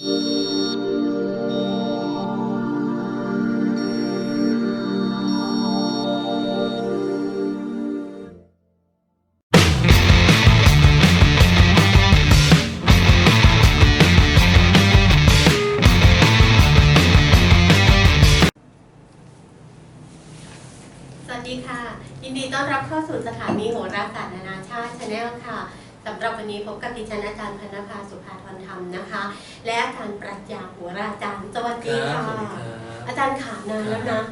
ส นนี้พบกับดิฉันอาจารย์พนภาสุภาธรธรรมนะคะ และอาจารย์ปรัชญาหัวราจารย์สวัสดีค่ะ อาจารย์ขานานแล้วนะ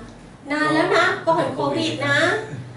นานแล้วนะก่อนโควิดนะ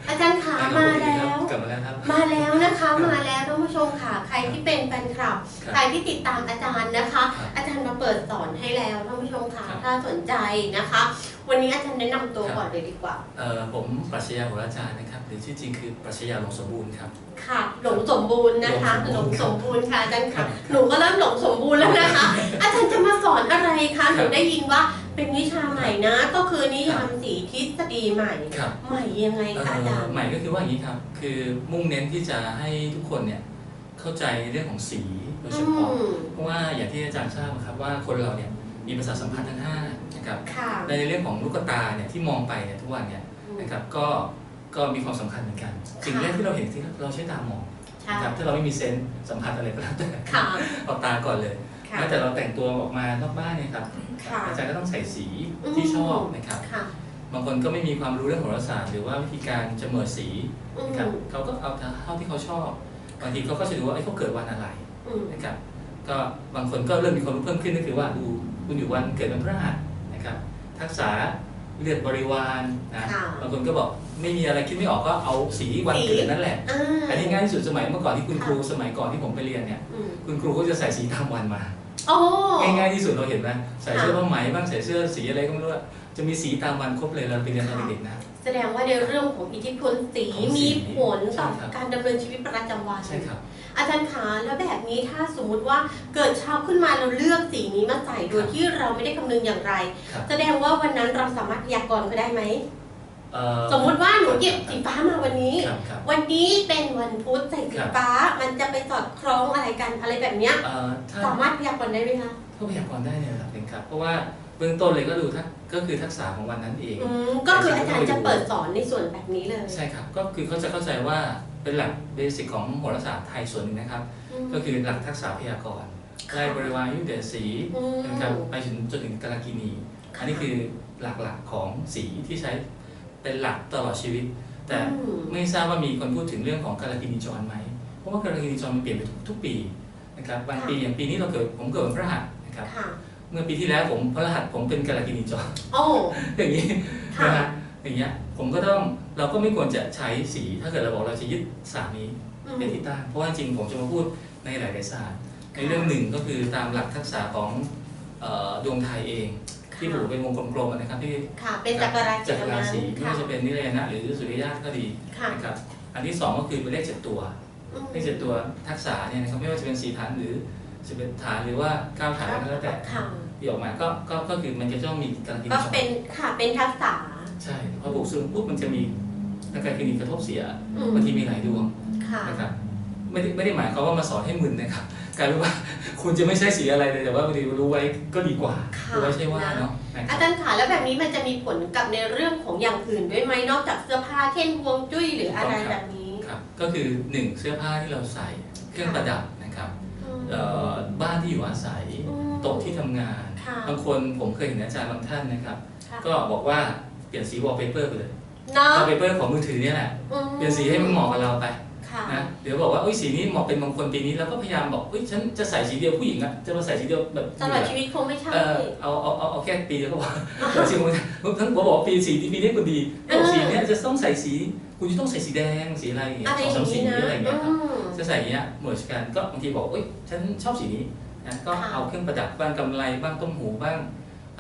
อาจารย์ขามาแล้ว กลับมาแล้วครับ มาแล้วนะคะ มาแล้วท่านผู้ชมค่ะ ใครที่เป็นแฟนคลับครับใครที่ติดตามอาจารย์นะคะครับอาจารย์มาเปิดสอนให้แล้วท่านผู้ชมค่ะครับถ้าสนใจนะคะ วันนี้อาจารย์แนะนำตัวครับก่อนเลยดีกว่า เอ่อผมปรัชญาโหราจารย์นะครับ หรือชื่อจริงคือปรัชญาหลงสมบูรณ์ครับ ค่ะ หลงสมบูรณ์นะคะหหลลงงสสมมบูบูรรณ์ณ์ค่ะอาจารย์ครัค่ะบหนูก็เริ่มหลงสมบูรณ์แล้วนะคะ อาจารย์จะมาสอนอะไรคะ หนูได้ยินว่าเป็นวิชาใหม่นะ ก็คือนิยามสีทฤษฎีใหม่ ครับ ใหม่ยังไงเอ่คะอาจารอย์ ใหม่ก็คือว่าอย่างนี้ครับ คือมุ่งเน้นที่จะให้ทุกคนเนี่ยเข้าใจเรื่องของสีโดยเฉพาะอืมเพราะว่าอย่างที่อาจารย์ทราบนะครับว่าคนเราเนี่ยมีประสาทสัมผัสทั้งห้า นะครับค่ะในเรื่องของลูกตาเนี่ยที่มองไปเนี่ยทุกวันเนี่ยนะครับก็ก็มีความสำคัญเหมือนกันสิ่งแรกที่เราเห็นที่เราใช้ตามองใช่นะครับถ้าเราไม่มีเซนส์สัมผัสอะไรก็แล้วแต่ค่ะเอาตาก่อนเลยค่ะแม้แต่เราแต่งตัวออกมานอกบ้านเนี่ยครับค่ะอาจารย์ก็ต้องใส่สีที่ชอบนะครับค่ะบางคนก็ไม่มีความรู้เรื่องโหราศาสตร์หรือว่าวิธีการจำเมิดสีอืมนะครับเขาก็เอาเท่าที่เขาชอบบางทีเขาก็จะดูว่าเอ้ยเขาเกิดวันอะไรอืมนะครับก็บางคนก็เริ่มมีความรู้เพิ่มขึ้นก็คือว่าดูคุณอยู่วันเกิดวันพฤหัสนะ ครับทักษะเลือดบริวารนะค่ะบางคนก็บอกไม่มีอะไรคิดไม่ออกก็เอาสีวันเกิดนั่นแหละอ่าอันนี้ง่ายที่สุดสมัยเมื่อก่อนที่คุณค่ะครูสมัยก่อนที่ผมไปเรียนเนี่ยอืมคุณครูก็จะใส่สีตามวันมาโอ้ง่ายๆที่สุดเราเห็นไหมใส่ค่ะเสื้อผ้าไหมบ้างใส่เสื้อสีอะไรก็ไม่รู้อะจะมีสีตามวันครบเลยเราไปเรียนตอนเด็กๆนะแสดงว่าในเรื่องของอิทธิพลสีของสีมีผลต่อใช่ครับการดำเนินชีวิตประจำวันใช่ครับ อาจารย์คะแล้วแบบนี้ถ้าสมมุติว่าเกิดเช้าขึ้นมาเราเลือกสีนี้มาใส่โดยครับที่เราไม่ได้คำนึงอย่างไร ครับ แสดงว่าวันนั้นเราสามารถพยากรณ์ก็ได้ไหม เอ่อสมมุติว่าหนูเก็บสีฟ้ามาวันนี้ ครับครับ วันนี้เป็นวันพุธใส่สีครับ ฟ้า มันจะไปสอดคล้องอะไรกันอะไรแบบเนี้ย เอ่อถ้าสามารถพยากรณ์ได้ไหมคะ ก็พยากรณ์ได้ในระดับหนึ่งครับ เพราะว่าเบื้องต้นเลยก็ดูทักก็คือทักษะของวันนั้นเอง อืม ก็คืออาจารย์จะเปิดสอนในส่วนแบบนี้เลย ใช่ครับ ก็คือเขาจะเข้าใจว่า เป็นหลักเบสิกของโหราศาสตร์ไทยส่วนหนึ่งนะครับอืมก็คือหลักทักษะพยากรณ์ไล่บริวารยุทธเดชสีอืมนะครับไปถึงจนถึงกาลกินี อันนี้คือหลักๆของสีที่ใช้เป็นหลักตลอดชีวิต แต่อืมไม่ทราบว่ามีคนพูดถึงเรื่องของกาลกินีจรไหม เพราะว่ากาลกินีจรมันเปลี่ยนไปทุกทุกปีนะครับบางปีอย่างปีนี้เราเกิดผมเกิดวันพฤหัสนะครับค่ะเมื่อปีที่แล้วผมพฤหัสผมเป็นกาลกินีจรโอ้อย่างนี้ค่ะนะฮะ อย่างเงี้ยผมก็ต้องเราก็ไม่ควรจะใช้สีถ้าเกิดเราบอกเราจะยึดสามนี้อืมเป็นที่ตั้งเพราะว่าจริงผมจะมาพูดในหลายๆศาสตร์ในค่ะเรื่องหนึ่งก็คือตามหลักทักษะของเอ่อดวงไทยเอง ที่ผูกเป็นวงกลมๆนะครับที่ค่ะเป็นจักรราศีจักรราศีไม่ค่ะว่าจะเป็นนิรยนะหรือสุริยะก็ดีค่ะนะครับอันที่สองก็คือเป็นเลขเจ็ดตัวอืมเลขเจ็ดตัวทักษะเนี่ยนะครับไม่ว่าจะเป็นสี่ฐานหรือสิบเอ็ดฐานหรือว่าเก้าฐานก็แล้วแต่ค่ะที่ออกมาก็ก็ก็คือมันจะต้องมีการกินก็สองเป็นค่ะเป็นทักษะ ใช่พอบวกซึ่งปุ๊บมันจะมีการกินกระทบเสียอืมบางทีมีหลายดวงค่ะนะครับไม่ได้ไม่ได้หมายความว่ามาสอนให้มึนนะครับกลายเป็นว่าคุณจะไม่ใช่สีอะไรเลยแต่ว่าบางทีรู้ไว้ก็ดีกว่าค่ะรู้ไว้ใช่ว่าเนาะนะคอารับจารย์ค่ะแล้วแบบนี้มันจะมีผลกับในเรื่องของอย่างอื่นด้วยไหมนอกจากเสื้อผ้าเช่นฮวงจุ้ยหรืออะไรแบบนี้ครับก็คือหนึ่งเสื้อผ้าที่เราใส่เครื่องประดับนะครับเอ่อบ้านที่อยู่อาศัยอืมโต๊ะที่ทำงานค่ะบางคนผมเคยเห็นอาจารย์บางท่านนะครับค่ะก็บอกว่า เปลี่ยนสีวอลเปเปอร์ไปเลยเนาะ วอลเปเปอร์ของมือถือเนี่ยแหละอืมเปลี่ยนสีให้มันเหมาะกับเราไปค่ะนะเดี๋ยวบอกว่าเอ้ยสีนี้เหมาะเป็นมงคลปีนี้แล้วก็พยายามบอกเอ้ยฉันจะใส่สีเดียวผู้หญิงอะจะมาใส่สีเดียวแบบตลอดชีวิตคงไม่ใช่ เออเอาเอาเอาเอาแค่ปีเดียวก็พอแต่จริงๆทั้งผมบอกว่าปีสีปีนี้คุณดีบอกสีเนี้ยจะต้องใส่สีคุณจะต้องใส่สีแดงสีอะไรอย่างเงี้ยอะไรสองอสาย่ามงสีนี้นะอะไรอย่างเงี้ยครับ อืม จะใส่อย่างเงี้ยเหมือนกันก็บางทีบอกเอ้ยฉันชอบสีนี้นะก็ค่ะ เอาเครื่องประดับบ้างกำไรบ้างต้มหูบ้าง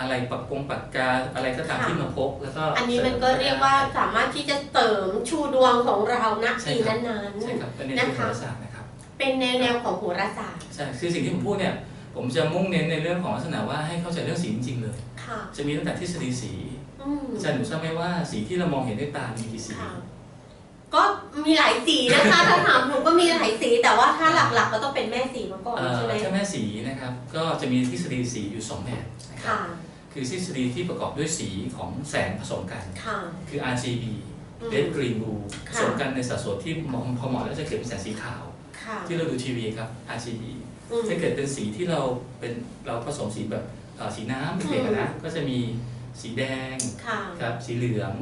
อะไรปักกงปักกาอะไรก็ตามค่ะที่มาพกแล้วก็อันนี้มันก็เรียกว่าสามารถที่จะเสริมชูดวงของเราณใช่ปีครับนั้นใช่ครับเป็นในนะเชิงคะโหราศาสตร์นะครับๆเป็นแนวแนวของโหราศาสตร์ใช่คือสิ่งที่ผมพูดเนี่ย ผมจะมุ่งเน้นในเรื่องของลักษณะว่าให้เข้าใจเรื่องสีจริงๆเลยค่ะจะมีตั้งแต่ทฤษฎีสีอืมอาจารย์หนูทราบไหมว่าสีที่เรามองเห็นด้วยตา มีกี่สีค่ะก็มีหลายสีนะคะถ้าถามหนูก็มีหลายสี แต่ว่าถ้าหลักๆก็ต้องเป็นแม่สีมาก่อนเอ่อใช่ไหมเจ้าแม่สีนะครับ ก็จะมีทฤษฎีสีอยู่สองแบบนะครับค่ะ คือทฤษฎีที่ประกอบด้วยสีของแสงผสมกันค่ะ คือ RGB อืม Red Green Blue ผค่ะ สมกันในสัดส่วนที่มองพอเหมาะแล้วจะเกิดเป็นแสงสีขาว ค่ะที่เราดูทีวีครับ RGB อืมถ้าเกิดเป็นสีที่เราเป็นเราผสมสีแบบเอ่อสีน้ำเด็กๆอะนะก็จะมีสีแดงค่ะ ครับสีเหลือง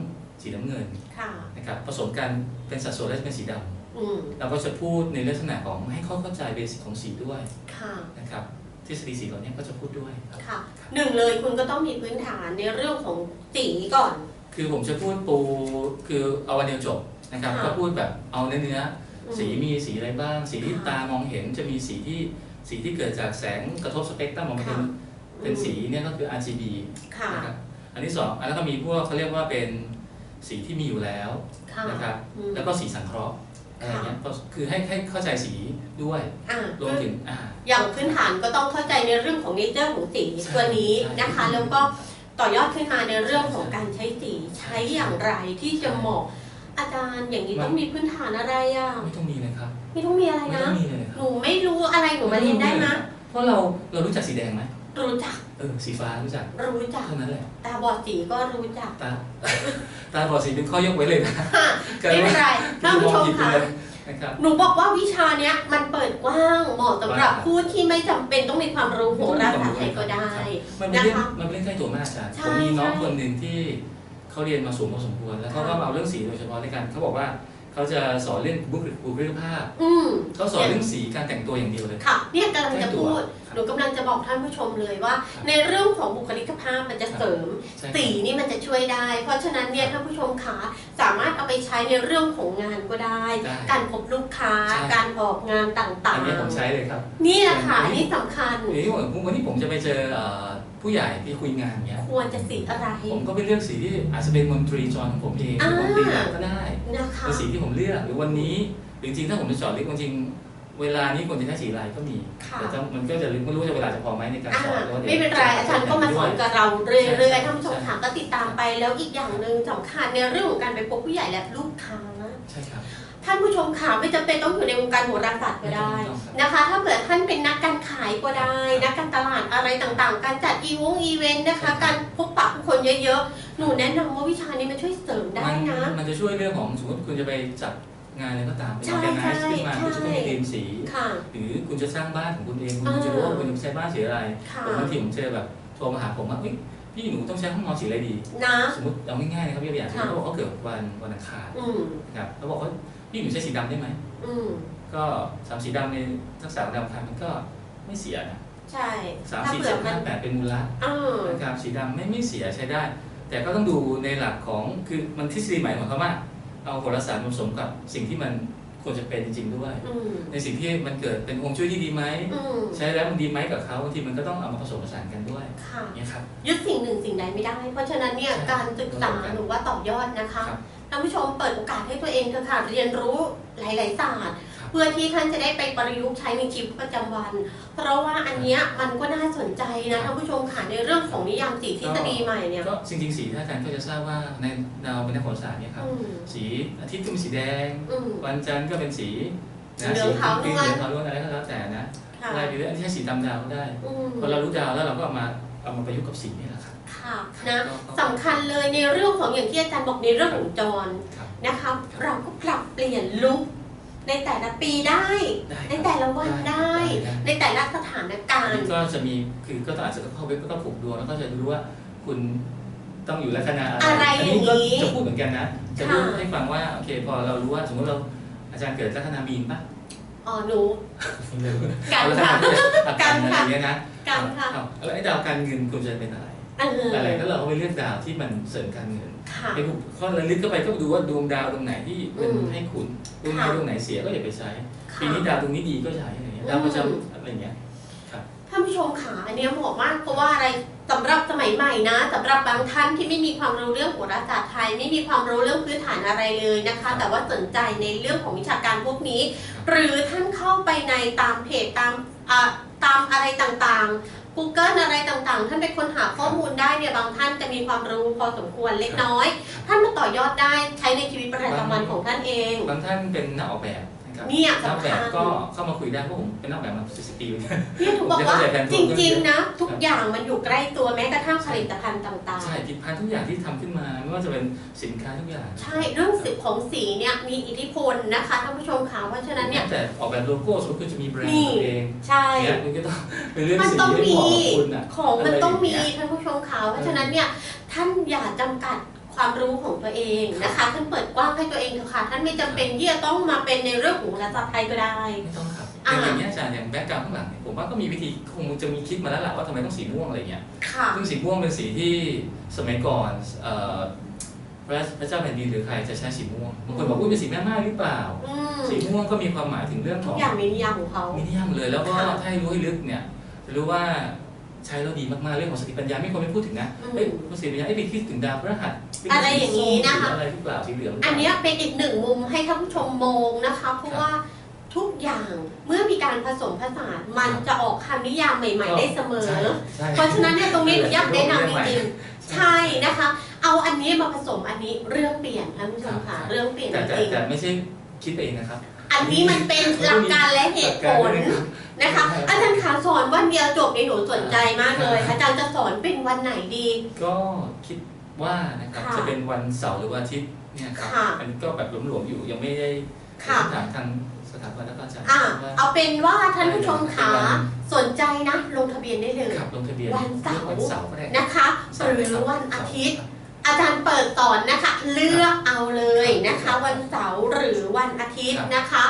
สีน้ำเงินค่ะ นะครับผสมกันเป็นสัดส่วนแล้วจะเป็นสีดำอืม เราก็จะพูดในลักษณะของให้เขาเข้าใจเบสิกของสีด้วยค่ะ นะครับ ทฤษฎีสีเหล่านี้ก็จะพูดด้วยครับค่ะหนึ่งเลยคุณก็ต้องมีพื้นฐานในเรื่องของสีก่อน คือผมจะพูดปูคือเอาวันเดียวจบนะครับค่ะก็พูดแบบเอาเนื้อเนื้ออืมสีมีสีอะไรบ้าง สีที่ค่ะตามองเห็นจะมีสีที่สีที่เกิดจากแสงกระทบสเปกตรัมออกมาเป็นค่ะเป็นสีเนี่ยก็คือ RGB ค่ะนะครับอันที่สองอันแล้วก็มีพวกเขาเรียกว่าเป็นสีที่มีอยู่แล้วค่ะนะครับอืมแล้วก็สีสังเคราะห์ อะไรเงี้ยก็คือให้ให้เข้าใจสีด้วยอะรวมถึงอ่า อย่างพื้นฐานก็ต้องเข้าใจในเรื่องของเนเจอร์ของสีใช่ตัวนี้ใช่นะคะ แล้วก็ต่อยอดขึ้นมาในเรื่องของการใช้สีใช้อย่างไรที่จะเหมาะอาจารย์อย่างนี้ต้องมีพื้นฐานอะไรอะไม่ต้องมีเลยครับไม่ต้องมีอะไรไม่นะต้องมีเลยคหรับนูไม่รู้อะไรหนูมาเรียนได้นะเพราะเราเรารู้จักสีแดงไหมรู้จัก เออสีฟ้ารู้จักรู้จักเท่านั้นแหละ ตาบอดสีก็รู้จัก ตาตาบอดสีเป็นข้อยกไว้เลยนะค่ะไม่เป็นไรท่านผู้ชมผิดไปค่ะเลยนะครับหนูบอกว่าวิชาเนี้ยมันเปิดกว้างเหมาะสำหรับผู้ที่ไม่จำเป็นต้องมีความรู้โหราศาสตร์ไทยก็ได้มันเป็นเรื่องนะคะมันเป็นเรื่องใกล้ตัวมากอาจารย์ใช่ผมมีน้องใช่คนหนึ่งที่เขาเรียนมาสูงพอสมควร แล้วเขาก็ค่ะมาเอาเรื่องสีโดยเฉพาะในการเขาบอกว่าเขาจะสอนเรื่องบุคลิกบุคลิกภาพอืมเขาสอนเรื่องสีการแต่งตัวอย่างเดียวเลยค่ะเนี่ยกำลังใกล้จะตัวพูดครับ หนูกำลังจะบอกท่านผู้ชมเลยว่าครับในเรื่องของบุคลิกภาพมันจะเสริมใช่ครับสีนี่มันจะช่วยได้ เพราะฉะนั้นเนี่ยท่านผู้ชมขาสามารถเอาไปใช้ในเรื่องของงานก็ได้ได้การพบลูกค้าใช่การออกงานต่าอังนนี้ผมใช้เลยครับๆนี่แหละค่ะอันนี้นี่สำคัญเดี๋ยววันวันนี้ผมจะไปเจอเอ่อผู้ใหญ่ที่คุยงานเงี้ยควรจะสีอะไร ผมก็ไปเลือกสีที่อาจจะเป็นมนตรีจรของผมเองอ่ามนตรีก็ได้นะคะเป็นสีที่ผมเลือกหรือวันนี้หรือจริงๆถ้าผมจะเจอดลึกจริงๆ เวลานี้ควรจะใช้สีอะไรก็มีค่ะแต่ถ้ามันก็จะลึกไม่รู้จะเวลาจะพอไหมในการอ่าสอนแล้วดี๋ยวไม่เป็นไรอาจารย์ก็มาสอนกับเราเรื่อยๆท่านผู้ชมใช่ค่ะก็ติดตามไปแล้วอีกอย่างหนึ่งสำคัญในเรื่องของการไปพบผู้ใหญ่และลูกค้าใช่ครับท่านผู้ชมค่ะไม่จำเป็นต้องอยู่ในวงการโหราศาสตร์ก็ได้ไม่ต้องครับนะคะ ถ้าเผื่อท่านเป็นนักการขายก็ได้ นักการตลาดอะไรต่างๆ การจัดอีวงอีเวนต์นะคะ การพบปะผู้คนเยอะๆ หนูแนะนำว่าวิชานี้มันช่วยเสริมได้มันนะ มันจะช่วยเรื่องของสมมติคุณจะไปจัด งานอะไรก็ตามเป็นใช่ออแกไนซ์ใช่ขึ้นมาใช่คุณจะต้องมีธีมสีค่ะหรือคุณจะสร้างบ้านของคุณเอง คุณอ่าจะรู้ว่าคุณจะใช้บ้านสีอะไรค่ะผมบางทีผมเจอแบบโทรมาหาผมว่าเฮ้ยพี่หนูต้องใช้ห้องนอนสีอะไรดีนะสมมติเอาง่ายๆนะครับยกตัวอย่างค่ะเขาบอกเขาเกิดวันวันอังคารอืมนะครับเขาบอกว่าพี่หนูใช้สีดำได้ไหมอืมก็สามสีดำในทักษะดำคันมันก็ไม่เสียนะใช่สามถ้าสี่เผื่เจ็อดมัห้านแปดเป็นมูลละอ่านะครับสีดำไม่ไม่เสียใช้ได้ แต่ก็ต้องดูในหลักของคือมันทฤษฎีใหม่หมายความว่า เอาโหราศาสตร์มาผสมกับสิ่งที่มันควรจะเป็นจริงๆด้วยอืมในสิ่งที่มันเกิดเป็นองค์ช่วยที่ดีไหมอืมใช้แล้วมันดีไหมกับเขาบางทีมันก็ต้องเอามาผสมผสานกันด้วยค่ะอย่างเนี่ยครับยึดสิ่งหนึ่งสิ่งใดไม่ได้ เพราะฉะนั้นเนี่ยใช่การศึกษาหรือว่าต่อยอดนะคะครับท่านผู้ชมเปิดโอกาสให้ตัวเองเถอะค่ะเรียนรู้หลาย ๆ ศาสตร์ครับ เพื่อที่ท่านจะได้ไปประยุกต์ใช้ในชีวิตประจำวัน เพราะว่าอันเนี้ยมันก็น่าสนใจนะท่านผู้ชมค่ะในเรื่องของนิยามสีทฤษฎีใหม่เนี่ย ก็จริงๆสีท่าอาจารย์ก็จะทราบว่าในดาวเป็นนักโหราศาสตร์เนี่ยครับอืม สีอาทิตย์ก็เป็นสีแดง อืม วันจันทร์ก็เป็นสีนะเหลืสีองขาวนวลเหลืองขาวนวลอะไรก็แล้วแต่นะค่ะไล่ไปเรื่อยอันนี้ใช้สีดำดาวก็ได้อืม พอเรารู้ดาวแล้วเราก็เอามาเอามาประยุกต์กับสีนี่แหละครับ ค่ะนะก็ก็สำคัญเลยในเรื่องของอย่างที่อาจารย์บอกในเรื่องของจรครับ นะคะ เราก็ปรับเปลี่ยนลุค ในแต่ละปีได้ ได้ในแต่ละวันได้ได้ในแต่ละสถานการอันณ์นี้ก็จะมีคือก็ต้องอาจจะเข้าเว็บก็ต้องผูกดวงแล้วก็จะรู้ว่าคุณต้องอยู่ลัคนาอะไรอะไรอันอย่านี้งก็นี้จะพูดเหมือนกันนะ จะพูดค่ะ ให้ฟังว่าโอเคพอเรารู้ว่าสมมติเราอาจารย์เกิดลัคนามีนปะอ๋อหนูไม่รู้กันเอาลัคนาค่ะด้วยอากัการนอะไรค่ะอย่างเงี้ยนะกันค่ะอ้าวแล้วไอ้ดาวการเงินคุณจะเป็นอะไร เอออะไรแล้วเราก็ไปเลือกดาวที่มันเสริมการเงินค่ะไอ้พวกข้อระลึกเข้าไปก็ดูว่าดวงดาวตรงไหนที่เป็นอืมให้คุณดวงไหนค่ะ ดวงไหนเสียก็อย่าไปใช้ค่ะปีนี้ดาวตรงนี้ดีก็ใช้อะไรเงี้ยดาวประจำอะไรเงี้ย ท่านผู้ชมขาอันเนี้ยเหมาะมากเพราะว่าอะไรสำหรับสมัยใหม่นะสำหรับบางท่านที่ไม่มีความรู้เรื่องโหราศาสตร์ไทย ไม่มีความรู้เรื่องพื้นฐานอะไรเลยนะคะ แต่ว่าสนใจในเรื่องของวิชาการพวกนี้ หรือท่านเข้าไปในตามเพจตามอ่าตามอะไรต่างๆพ Google อะไรต่างๆ ท่านไปค้นหาข้ อมูลได้เนี่ยบางท่านจะมีความรู้พอสมควรเล็กน้อย ท่านมาต่อยอดได้ใช้ในชีวิตประจำวันของท่านเอง บางท่านเป็นนักออกแบบนะครับ เนี่ยนักออกสำแบคับญ ก็เข้ามาคุยได้เพราะผมเป็นนักออกแบบมา40ปีเหมือนกัน เนี่ยถูกบอกว่าผมจะเข้าใจแทนจตัวริง ๆ นะ ทุกอย่างมันอยู่ใกล้ตัวแม้กระทั่งผลิตภัณฑ์ต่างใช่ผลิตภัณฑ์ทุกอย่างที่ทำขึ้นมา ไม่ว่าจะเป็นสินค้าทุกอย่างๆ ใช่เรื่องสีของสีเนี่ยมีอิทธิพลนะคะท่านผู้ชมค่ะเพราะฉะนั้นเนี่ย แต่ออกแบบโลโก้สมมติคุณจะมีแบรนด์นี่ตัวเองใช่ เนี่ยคุณก็ต้องเป็นเรื่องมันสีต้องที่เหมีมาะกับคุณอะ ของมันต้องมีอะไรอย่างเงี้ยท่านผู้ชมค่ะเพราะฉะนั้นเนี่ยท่านอย่าจำกัด ความรู้ของตัวเองนะคะท่านเปิดกว้างให้ตัวเองเถอะค่ะท่านไม่จำเป็นที่จะต้องมาเป็นในเรื่องของภาษาไทยก็ได้ไม่ต้องครับอ่าอย่างอย่างเงี้ยอาจารย์อย่างแบ็กกราวด์ข้างหลังเนี่ยผมว่าก็มีวิธีคงจะมีคิดมาแล้วแหละว่าทำไมต้องสีม่วงอะไรเงี้ยค่ะซึ่งสีม่วงเป็นสีที่สมัยก่อนเอ่อพระพระเจ้าแผ่นดินหรือใครจะใช้สีม่วงบางคนบอกว่าเป็นสีแม่ไม้หรือเปล่าอืมสีม่วงก็มีความหมายถึงเรื่องขทุอกงอย่างมีนิยามของเขามินิยมเลยแล้วก็ค่ะถ้าให้รู้ให้ลึกเนี่ยจะรู้ว่า ใช้แล้วดีมากๆ เรื่องของสติปัญญาไม่ควรไม่พูดถึงนะอืมเฮ้ยภาษีปัญญาไอ้ยไปคิดถึงดาวพฤหัสปอะไรอย่างนี้นี้นะคะอะไรหรือเปล่าสีเหลืองหรืปอัล่านเนี้ยเป็นอีกหนึ่งมุมให้ท่านผู้ชมมองนะคะ เพราะว่าทุกอย่างเมื่อมีการผสมผสานมันจะออกคำนิยามใหม่ ๆ ได้เสมอ ใช่ใช่ เพราะฉะนั้นเนี่ยตรงนี้หนูอยากแนะนำจริงๆใช่ใช่นะคะ เอาอันนี้มาผสมอันนี้เรื่องเปลี่ยนท่านผู้ชมค่ะ ครับ เรื่องเปลี่ยนแต่จแต่ริงแต่ไม่ใช่คิดไปเองนะครับๆ อันนี้มันเป็นหลักการและเหตุผลนะคะอาจารย์ขาสอนวันเดียวจบในหนูสนใจมากเลยอาจารย์จะสอนเป็นวันไหนดี ก็คิดว่านะครับค่ะจะเป็นวันเสาร์หรือวันอาทิตย์เนี่ยครับค่ะอันนี้ก็แบบหลวมๆอยู่ยังไม่ได้ค่ะถามทางสถาบันและอาจารย์อะว่าเอาเป็นว่าท่านผู้ชมขาสนใจนะลงทะเบียนได้เลยขับลงทะเบียนวันเสาร์วันเสาร์ก็ได้นะคะหรือวันอาทิตย์ อาจารย์เปิดสอนนะคะ เลือกเอาเลยนะคะ วันเสาร์หรือวันอาทิตย์นะคะ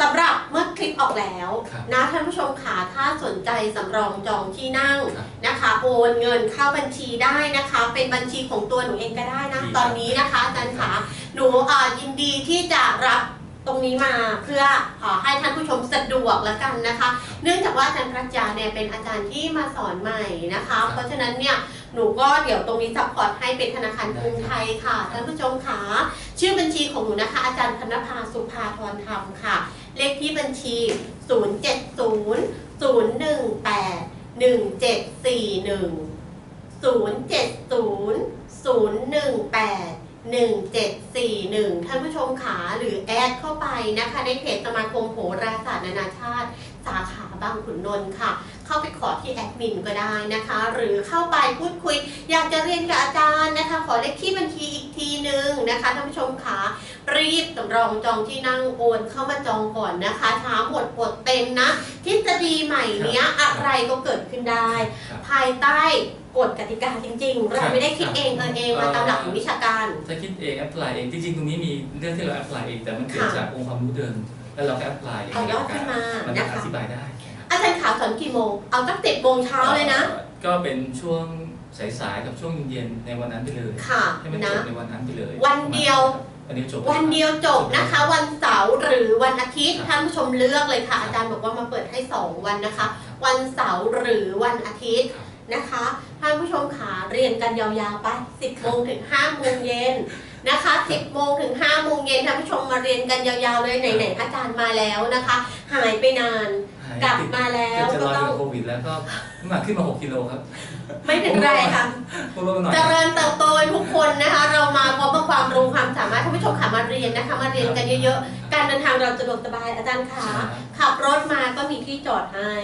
สำหรับเมื่อคลิปออกแล้วครับนะท่านผู้ชมขาถ้าสนใจสำรองจองที่นั่งครับนะคะ โอนเงินเข้าบัญชีได้นะคะ เป็นบัญชีของตัวหนูเองก็ได้นะดีครับตอนนี้นะคะอาจารย์ขาหนูอ่ายินดีที่จะรับต รงนี้มาเพื่อเออให้ท่านผู้ชมสะดวกแล้วกันนะคะ เนื่องจากว่าอาจารย์ปรัชญาเนี่ยเป็นอาจารย์ที่มาสอนใหม่นะคะ เพราะฉะนั้นเนี่ยหนูก็เดี๋ยวตรงนี้ซัพพอร์ตให้เป็นธนาคารกรุงไทยค่ะท่านผู้ชมค่ะชื่อบัญชีของหนูนะคะ อาจารย์พนภาสุภาธรธรรมค่ะ เลขที่บัญชี 070-018-1741 ท่านผู้ชมขาหรือแอดเข้าไปนะคะ ในเพจสมาคมโหราศาสตร์นานาชาติ สาขาบางขุนนนท์ค่ะ เข้าไปขอที่แอดมินก็ได้นะคะ หรือเข้าไปพูดคุย อยากจะเรียนกับอาจารย์นะคะ ขอเลขที่บัญชีอีกทีหนึ่งนะคะท่านผู้ชมขารีบสำรองจองที่นั่งโอนเข้ามาจองก่อนนะคะช้าหมดปดเต็มนะทฤษฎีใหม่เนี้ยอะไรก็เกิดขึ้นได้ครับภายใต้ กฎกติกาจริงๆ เราไม่ได้คิดเองเออเองมาตามหลักของวิชาการ ถ้าคิดเองแอพพลายเองจริงๆ ตรงนี้มีเรื่องที่เราแอพพลายเองแต่มันเกิดค่ะจากองค์ความรู้เดิมแล้วเราก็แอพพลายเองเอายอดขึ้นมามันนะคะอธิบายได้นะครับอาจารย์ขาวสอนกี่โมง เอาตั้งเจ็ดโมงเช้าเลยนะอ่อก็เป็นช่วงสายๆกับช่วงเย็นๆในวันนั้นไปเลยค่ะให้มันจนะบในวันนั้นไปเลย วันเดียววันเดียวจบวันเดียวจบนะคะ วันเสาร์หรือวันอาทิตย์ครับท่านผู้ชมเลือกเลยค่ะ อาจารย์บอกว่ามาเปิดให้ 2 วันนะคะ วันเสาร์หรือวันอาทิตย์ครับนะคะ ท่านผู้ชมขาเรียนกันยาวๆไป 10โมงถึง5โมงเย็นนะคะ 10โมงถึง5โมงเย็นท่านผู้ชมมาเรียนกันยาวๆเลยไหนๆอาจารย์มาแล้วนะคะ หายไปนานหายกลับติดมาแล้เกืวอบจะก็ลอยต้องกับโควิดแล้วก็น้ำหนักขึ้นมา 6กิโลครับไม่เป็นไรค่ะพวกเราหน่อย เจริญเติบโตทุกคนนะคะ เรามาพร้อมกับความรู้ความสามารถท่านผู้ชมขามาเรียนนะคะ มาเรียนกันเยอะๆการ เดินทางเราสะดวกสบายอาจารย์ขาขับรถมาก็มีที่จอดให้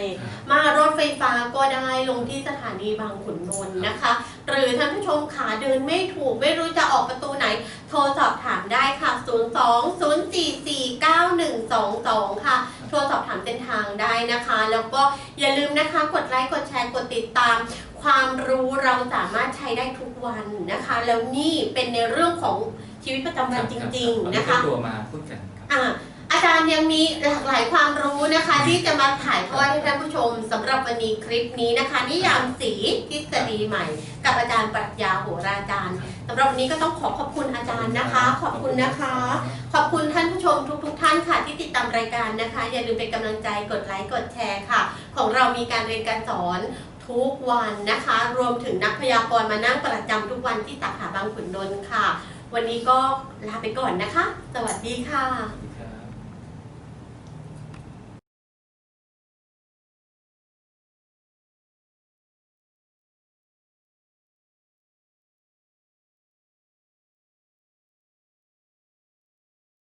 มารถไฟฟ้าก็ได้ลงที่สถานีบางขุนนนท์นะคะ หรือท่านผู้ชมขาเดินไม่ถูกไม่รู้จะออกประตูไหน โทรสอบถามได้ค่ะ 02 044 9122 ค่ะ โทรสอบถามเส้นทางได้นะคะ แล้วก็อย่าลืมนะคะกดไลค์กดแชร์กดติดตามความรู้เราสามารถใช้ได้ทุกวันนะคะ แล้วนี่เป็นในเรื่องของชีวิตประจำวันจริง ๆ นะคะเอาตัวมาพูดกันครับ อะอาจารย์ยังมีหลากหลายความรู้นะคะ ที่จะมาถ่ายทอดให้ท่านผู้ชมสำหรับวันนี้คลิปนี้นะคะ นิยามสีทฤษฎีใหม่ กับอาจารย์ปรัชญาโหราจารย์สำหรับวันนี้ก็ต้องขอขอบคุณอาจารย์นะคะ ขอบคุณนะคะ ขอบคุณท่านผู้ชมทุก ๆทท่านค่ะที่ติดตามรายการนะคะ อย่าลืมเป็นกำลังใจกดไลค์กดแชร์ค่ะ ของเรามีการเรียนการสอนทุกวันนะคะ รวมถึงนักพยากรณ์มานั่งประจำทุกวันที่สาขาบางขุนนนท์ค่ะ วันนี้ก็ลาไปก่อนนะคะ สวัสดีค่ะ